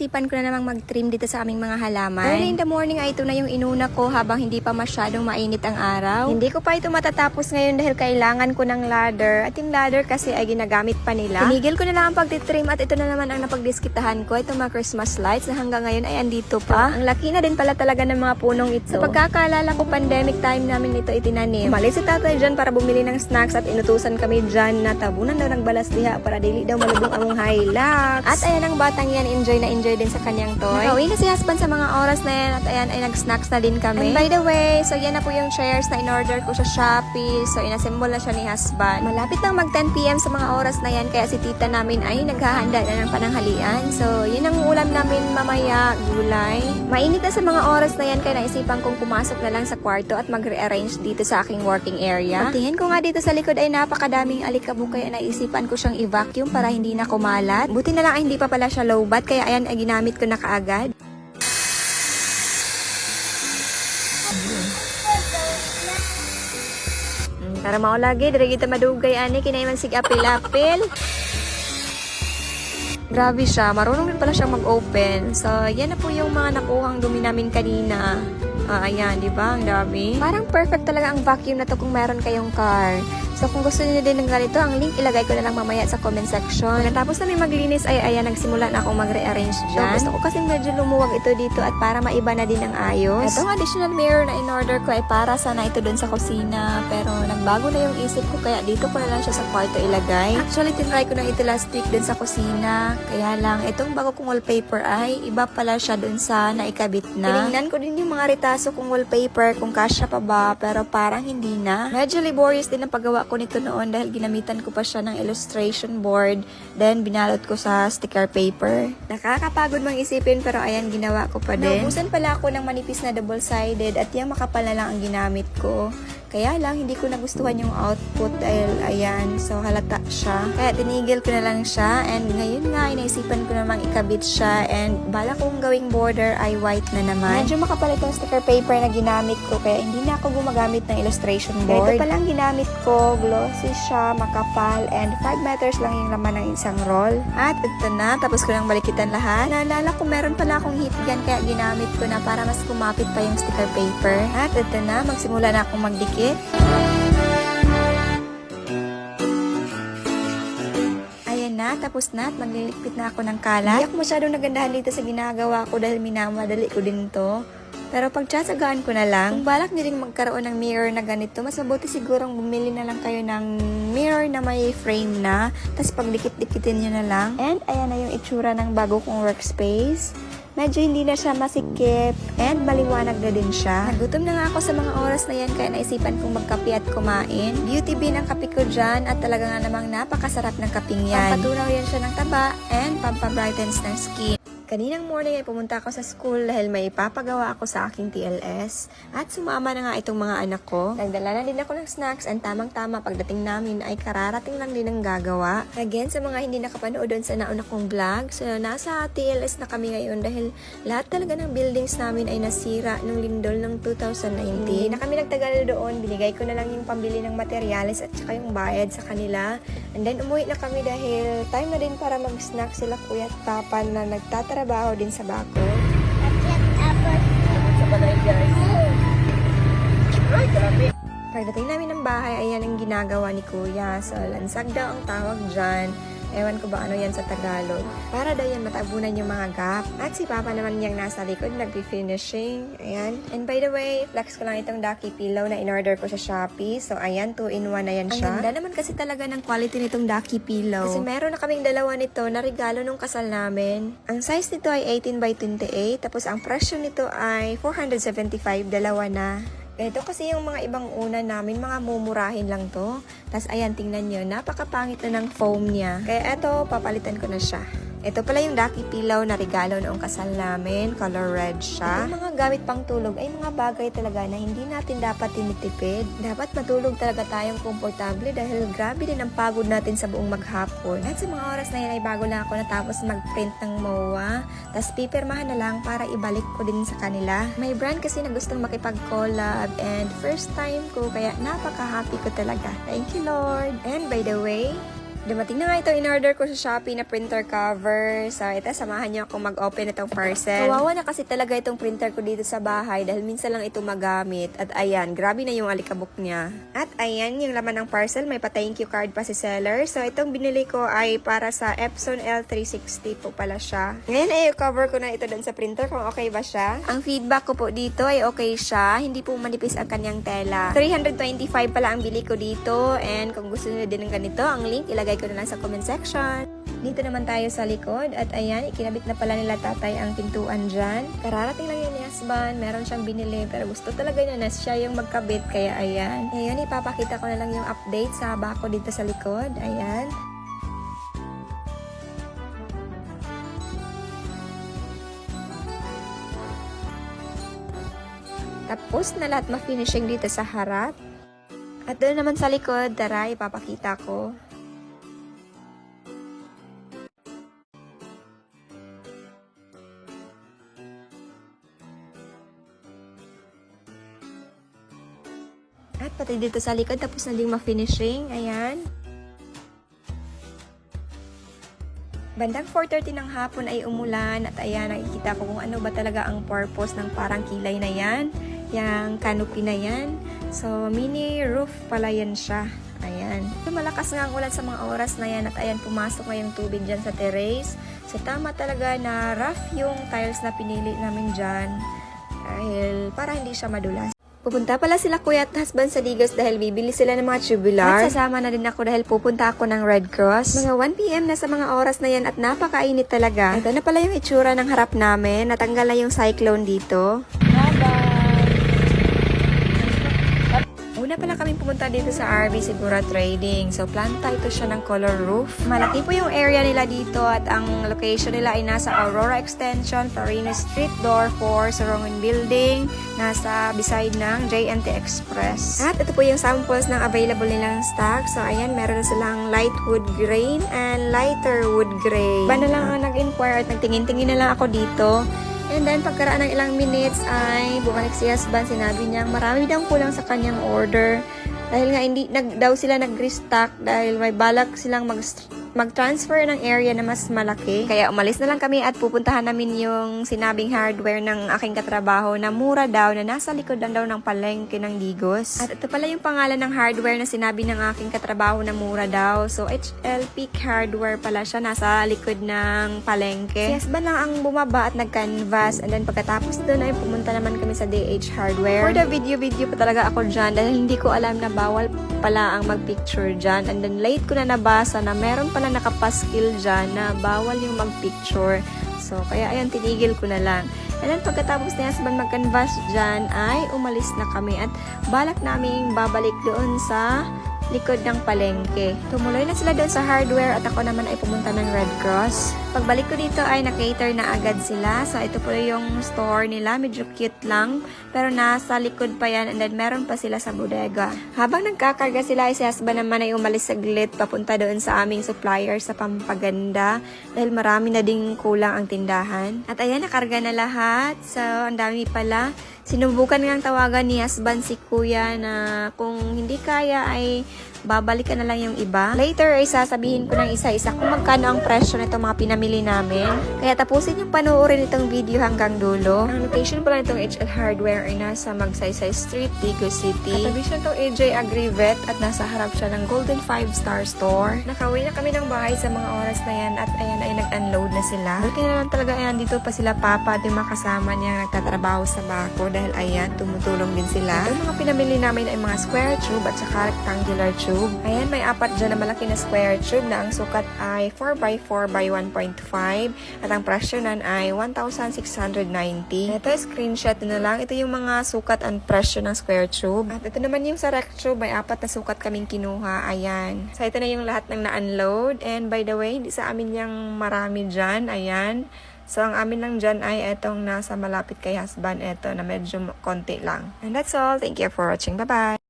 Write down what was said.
naisipan ko na namang mag-trim dito sa aming mga halaman. Early in the morning ay ito na yung inuna ko habang hindi pa masyadong mainit ang araw. Hindi ko pa ito matatapos ngayon dahil kailangan ko ng ladder. At yung ladder kasi ay ginagamit pa nila. Tinigil ko na lang ang pagtitrim at ito na naman ang napagdiskitahan ko. Itong mga Christmas lights na hanggang ngayon ay andito pa. Ang laki na din pala talaga ng mga punong ito. Sa pagkakaalala ko, pandemic time namin ito itinanim. Umalis si tatay dyan para bumili ng snacks at inutusan kami dyan na tabunan daw ng balas diha para dili daw malubong among hilux. At ayan ang batang yan, enjoy na enjoy din sa kanyang toy. Nakauwi na si husband sa mga oras na yan at ayan ay nag-snacks na din kami. And by the way, so yan na po yung chairs na in-order ko sa Shopee. So inassemble na siya ni husband. Malapit lang mag 10pm sa mga oras na yan kaya si tita namin ay naghahanda na ng pananghalian. So yun ang ulam namin mamaya, gulay. Mainit na sa mga oras na yan kaya naisipan kong pumasok na lang sa kwarto at mag-rearrange dito sa aking working area. Pagtingin ko nga dito sa likod ay napakadaming alikabok kaya naisipan ko siyang i-vacuum para hindi na kumalat. Buti na lang ay hindi pa pala siya low bat kaya ayan ay ginamit ko na kaagad. Mm, Para mao lagi, diri kita madugay ani kinay man sig apil-apil. Grabe siya, marunong din pala siyang mag-open. So, yan na po yung mga nakuhang dumi namin kanina. Ah, ayan, di ba? Ang dami. Parang perfect talaga ang vacuum na to kung meron kayong car. So, kung gusto niyo din ng ganito, ang link ilagay ko na lang mamaya sa comment section. Tapos namin maglinis ay ayan, nagsimula na akong mag-rearrange dyan. So, gusto ko kasi medyo lumuwag ito dito at para maiba na din ang ayos. Itong additional mirror na in-order ko ay para sana ito dun sa kusina. Pero nagbago na yung isip ko kaya dito ko na lang siya sa kwarto ilagay. Actually, tinry ko na ito last week dun sa kusina. Kaya lang, itong bago kong wallpaper ay iba pala siya dun sa naikabit na. Tinignan ko din yung mga ritaso kong wallpaper kung kasya pa ba pero parang hindi na. Medyo laborious din ang paggawa ko nito noon dahil ginamitan ko pa siya ng illustration board then binalot ko sa sticker paper. Nakakapagod mang isipin pero ayan ginawa ko pa din. Naubusan pala ako ng manipis na double-sided at yung makapal na lang ang ginamit ko. Kaya lang, hindi ko nagustuhan yung output dahil ayan, so halata siya. Kaya tinigil ko na lang siya and ngayon nga, inaisipan ko namang ikabit siya and bala kong gawing border ay white na naman. Medyo makapal itong sticker paper na ginamit ko kaya hindi na ako gumagamit ng illustration board. Ito palang ginamit ko, glossy siya, makapal and 5 meters lang yung laman ng isang roll. At ito na, tapos ko lang balikitan lahat. Naalala ko meron pala akong heat gun kaya ginamit ko na para mas kumapit pa yung sticker paper. At ito na, magsimula na akong magdikit. Ayan na, tapos na at magliligpit na ako ng kalat. Hindi ako masyadong nagandahan dito sa ginagawa ko dahil minamadali ko din to. Pero pagtsatsagaan ko na lang, kung balak niyo rin magkaroon ng mirror na ganito, mas mabuti sigurong bumili na lang kayo ng mirror na may frame na, tapos pagdikit-dikitin nyo na lang. And ayan na yung itsura ng bago kong workspace. Medyo hindi na siya masikip and maliwanag na din siya. Nagutom na nga ako sa mga oras na yan kaya naisipan kong magkape at kumain. Beauty bean ang kape ko dyan at talaga nga namang napakasarap ng kaping yan. Pampatunaw yan siya ng taba and pampabrightens ng skin. Kaninang morning ay pumunta ako sa school dahil may ipapagawa ako sa aking TLS at sumama na nga itong mga anak ko. Nagdala na din ako ng snacks and tamang-tama pagdating namin ay kararating lang din ang gagawa. Again, sa mga hindi nakapanood doon sa nauna kong vlog, so nasa TLS na kami ngayon dahil lahat talaga ng buildings namin ay nasira nung lindol ng 2019. Hindi na kami nagtagal doon, binigay ko na lang yung pambili ng materyales at saka yung bayad sa kanila. And then umuwi na kami dahil time na din para mag-snack sila kuya at papa na nagtatrabaho din sa grabe. Pagdating namin ng bahay, ayan ang ginagawa ni Kuya. So, lansag daw ang tawag dyan. Ewan ko ba ano yan sa Tagalog. Para daw yan matabunan yung mga gap. At si Papa naman yung nasa likod, nagpi-finishing. Ayan. And by the way, flex ko lang itong Ducky Pillow na in-order ko sa Shopee. So, ayan, 2-in-1 na yan siya. Ang ganda naman kasi talaga ng quality nitong Ducky Pillow. Kasi meron na kaming dalawa nito na regalo nung kasal namin. Ang size nito ay 18 by 28. Tapos ang presyo nito ay 475, dalawa na. Ganito kasi yung mga ibang una namin, mga mumurahin lang to. Tapos ayan, tingnan nyo, napakapangit na ng foam niya. Kaya eto, papalitan ko na siya. Ito pala yung Ducky Pillow na regalo noong kasal namin. Color red siya. Itong mga gamit pang tulog ay mga bagay talaga na hindi natin dapat tinitipid. Dapat matulog talaga tayong komportable dahil grabe din ang pagod natin sa buong maghapon. At sa mga oras na yan ay bago lang ako natapos mag-print ng MOA. Tapos pipirmahan na lang para ibalik ko din sa kanila. May brand kasi na gustong makipag-collab and first time ko kaya napaka-happy ko talaga. Thank you Lord! And by the way, Dumating na nga ito, in-order ko sa Shopee na printer cover. So, ito, samahan niyo ako mag-open itong parcel. Kawawa na kasi talaga itong printer ko dito sa bahay dahil minsan lang ito magamit. At ayan, grabe na yung alikabok niya. At ayan, yung laman ng parcel, may pa-thank you card pa si seller. So, itong binili ko ay para sa Epson L360 po pala siya. Ngayon ay cover ko na ito dun sa printer kung okay ba siya. Ang feedback ko po dito ay okay siya. Hindi po manipis ang kanyang tela. 325 pala ang bili ko dito. And kung gusto niyo din ng ganito, ang link ilagay ko na lang sa comment section. Dito naman tayo sa likod at ayan, ikinabit na pala nila tatay ang pintuan dyan. Kararating lang yun ni husband, meron siyang binili pero gusto talaga niya na siya yung magkabit kaya ayan. Ngayon, ipapakita ko na lang yung update sa bako dito sa likod. Ayan. Tapos na lahat ma-finishing dito sa harap. At doon naman sa likod, tara, ipapakita ko. At pati dito sa likod, tapos na din ma-finishing. Ayan. Bandang 4.30 ng hapon ay umulan at ayan, nakikita ko kung ano ba talaga ang purpose ng parang kilay na yan. Yung canopy na yan. So, mini roof pala yan siya. Ayan. Malakas nga ang ulan sa mga oras na yan at ayan, pumasok na yung tubig dyan sa terrace. So, tama talaga na rough yung tiles na pinili namin dyan. Dahil para hindi siya madulas. Pupunta pala sila kuya at husband sa Digos dahil bibili sila ng mga tubular. At sasama na din ako dahil pupunta ako ng Red Cross. Mga 1pm na sa mga oras na yan at napakainit talaga. Ito na pala yung itsura ng harap namin. Natanggal na yung cyclone dito. Una pala kami pumunta dito sa RV Sigura Trading. So, planta ito siya ng color roof. Malaki po yung area nila dito at ang location nila ay nasa Aurora Extension, Farina Street, Door 4, Sorongin Building, nasa beside ng JNT Express. At ito po yung samples ng available nilang stock. So, ayan, meron na silang light wood grain and lighter wood gray. Ba na lang ang nag-inquire at nagtingin-tingin na lang ako dito. And then, pagkaraan ng ilang minutes ay bumalik si husband. Sinabi niya, marami daw kulang sa kanyang order. Dahil nga, hindi nag, daw sila nag-restock dahil may balak silang mag mag-transfer ng area na mas malaki. Kaya umalis na lang kami at pupuntahan namin yung sinabing hardware ng aking katrabaho na mura daw na nasa likod lang daw ng palengke ng Digos. At ito pala yung pangalan ng hardware na sinabi ng aking katrabaho na mura daw. So HL Hardware pala siya nasa likod ng palengke. Si husband lang ang bumaba at nag-canvas and then pagkatapos doon ay pumunta naman kami sa DH Hardware. For the video-video pa talaga ako dyan dahil hindi ko alam na bawal pala ang mag-picture dyan. And then late ko na nabasa na meron pala nakapaskil dyan na bawal yung mag-picture. So, kaya ayan, tinigil ko na lang. And then pagkatapos ni husband mag-canvas dyan, ay umalis na kami at balak naming babalik doon sa likod ng palengke. Tumuloy na sila doon sa hardware at ako naman ay pumunta ng Red Cross. Pagbalik ko dito ay na-cater na agad sila. So ito po yung store nila. Medyo cute lang. Pero nasa likod pa yan and then meron pa sila sa bodega. Habang nagkakarga sila ay si husband naman ay umalis saglit papunta doon sa aming supplier sa Pampaganda. Dahil marami na ding kulang ang tindahan. At ayan, nakarga na lahat. So ang dami pala. Sinubukan ngang tawagan ni husband si kuya na kung hindi kaya ay babalikan na lang yung iba. Later ay sasabihin ko ng isa-isa kung magkano ang presyo nito mga pinamili namin. Kaya tapusin yung panoorin itong video hanggang dulo. Ang location pala nitong HL Hardware ay nasa Magsaysay Street, Digo City. Katabi siya itong AJ Agrivet at nasa harap siya ng Golden 5 Star Store. Nakauwi na kami ng bahay sa mga oras na yan at ayan ay nag-unload na sila. Buti na lang talaga ayan dito pa sila papa at yung mga kasama niya nagtatrabaho sa bako dahil ayan tumutulong din sila. Ito mga pinamili namin ay mga square tube at saka rectangular tube. Ayan, may apat dyan na malaki na square tube na ang sukat ay 4x4 by 1.5 at ang presyo nan ay 1,690. Ito, screenshot na lang. Ito yung mga sukat and presyo ng square tube. At ito naman yung sa rect tube, may apat na sukat kaming kinuha. Ayan. So, ito na yung lahat ng na-unload. And by the way, sa amin yung marami dyan. Ayan. So, ang amin lang dyan ay etong nasa malapit kay husband. Ito na medyo konti lang. And that's all. Thank you for watching. Bye-bye!